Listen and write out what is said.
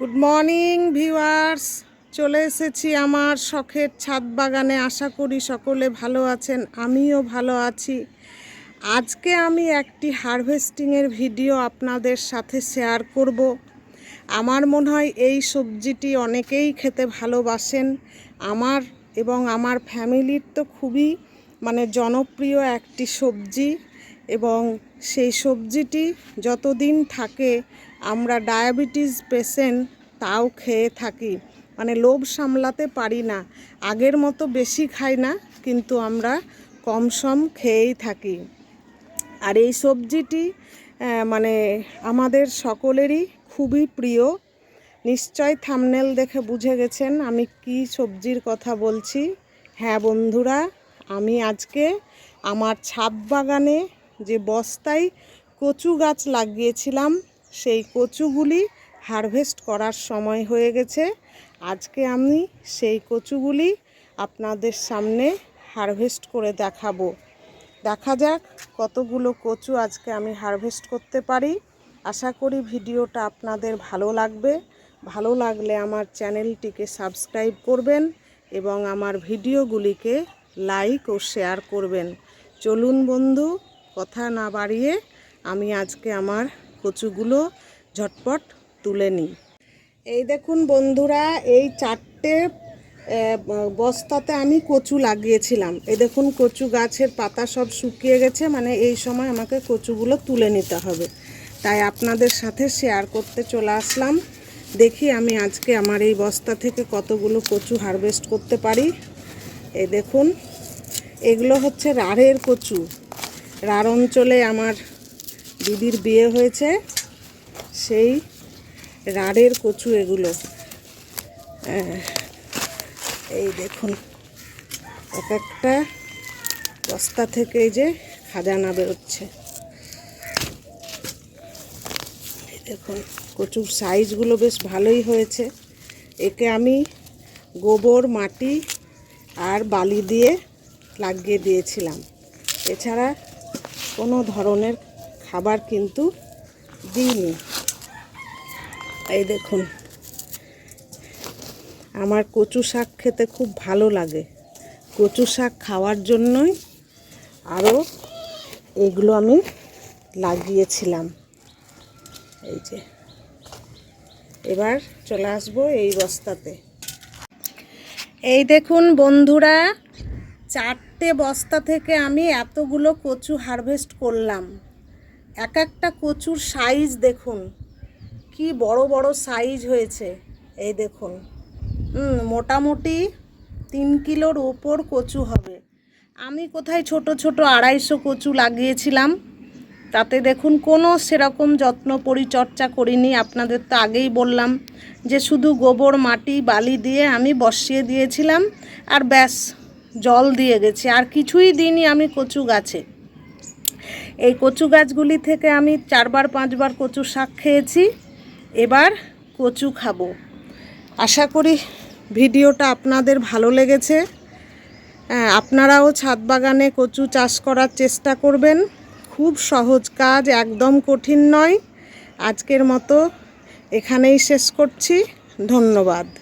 Good morning viewers চলে এসেছি আমার শখের ছাদ বাগানে। আশা করি সকলে ভালো আছেন, আমিও ভালো আছি। আজকে আমি একটি হারভেস্টিংয়ের ভিডিও আপনাদের সাথে শেয়ার করব। আমার মনে হয় এই সবজিটি অনেকেই খেতে ভালোবাসেন। আমার এবং আমার ফ্যামিলির তো খুবই মানে জনপ্রিয় একটি সবজি। এবং সেই সবজিটি যতদিন থাকে, আমরা ডায়াবেটিস পেশেন্ট তাও খেয়ে থাকি। মানে লোভ সামলাতে পারি না। আগের মতো বেশি খাই না, কিন্তু আমরা কম সম খেয়েই থাকি। আর এই সবজিটি মানে আমাদের সকলেরই খুবই প্রিয়। নিশ্চয় থামনেল দেখে বুঝে গেছেন আমি কি সবজির কথা বলছি। হ্যাঁ বন্ধুরা, আমি আজকে আমার ছাদ বাগানে যে বস্তায় কচু গাছ লাগিয়েছিলাম, সেই কচুগুলি হারভেস্ট করার সময় হয়ে গেছে। আজকে আমি সেই কচুগুলি আপনাদের সামনে হারভেস্ট করে দেখাবো। দেখা যাক কতগুলো কচু আজকে আমি হারভেস্ট করতে পারি। আশা করি ভিডিওটা আপনাদের ভালো লাগবে। ভালো লাগলে আমার চ্যানেলটিকে সাবস্ক্রাইব করবেন এবং আমার ভিডিওগুলিকে লাইক ও শেয়ার করবেন। চলুন বন্ধু কথা না বাড়িয়ে আমি আজকে আমার কচুগুলো ঝটপট তুলে নিই। এই দেখুন বন্ধুরা, এই চারটে বস্তাতে আমি কচু লাগিয়েছিলাম। এই দেখুন কচু গাছের পাতা সব শুকিয়ে গেছে মানে এই সময় আমাকে কচুগুলো তুলে নিতে হবে। তাই আপনাদের সাথে শেয়ার করতে চলে আসলাম। দেখি আমি আজকে আমার এই বস্তা থেকে কতগুলো কচু হারভেস্ট করতে পারি। এই দেখুন, এগুলো হচ্ছে রাড়ের কচু। রাঢ় অঞ্চলে আমার দিদির বিয়ে হয়েছে। সেই রাড়ের কচু এগুলো। এই দেখুন, এক একটা বস্তা থেকে যে খাজানা বেরোচ্ছে। দেখুন, কচুর সাইজগুলো বেশ ভালোই হয়েছে। একে আমি গোবর, মাটি আর বালি দিয়ে লাগিয়ে দিয়েছিলাম। এছাড়া কোনো ধরনের খাবার কিন্তু দিইনি। এই দেখুন, আমার কচু শাক খেতে খুব ভালো লাগে। কচু শাক খাওয়ার জন্যই আরও এগুলো আমি লাগিয়েছিলাম। এই যে, এবার চলে আসব এই বস্তাতে। এই দেখুন বন্ধুরা চারটে বস্তা থেকে আমি এতগুলো কচু হারভেস্ট করলাম। এক একটা কচুর সাইজ দেখুন। কি বড় বড় সাইজ হয়েছে। এই দেখুন। মোটামুটি তিন কিলোর ওপর কচু হবে। আমি কোথায় ছোট ছোট আড়াইশো কচু লাগিয়েছিলাম, তাতে দেখুন কোনো সেরকম যত্ন পরিচর্যা করিনি। আপনাদের তো আগেই বললাম যে শুধু গোবর, মাটি, বালি দিয়ে আমি বসিয়ে দিয়েছিলাম। আর ব্যাস জল দিয়ে গেছি। আর কিছুই দিইনি আমি কচু গাছে। এই কচু গাছগুলি থেকে আমি চারবার পাঁচবার কচু শাক খেয়েছি। এবার কচু খাব। আশা করি ভিডিওটা আপনাদের ভালো লেগেছে। হ্যাঁ, আপনারাও ছাদ বাগানে কচু চাষ করার চেষ্টা করবেন। খুব সহজ কাজ একদম কঠিন নয়। আজকের মতো এখানেই শেষ করছি। ধন্যবাদ।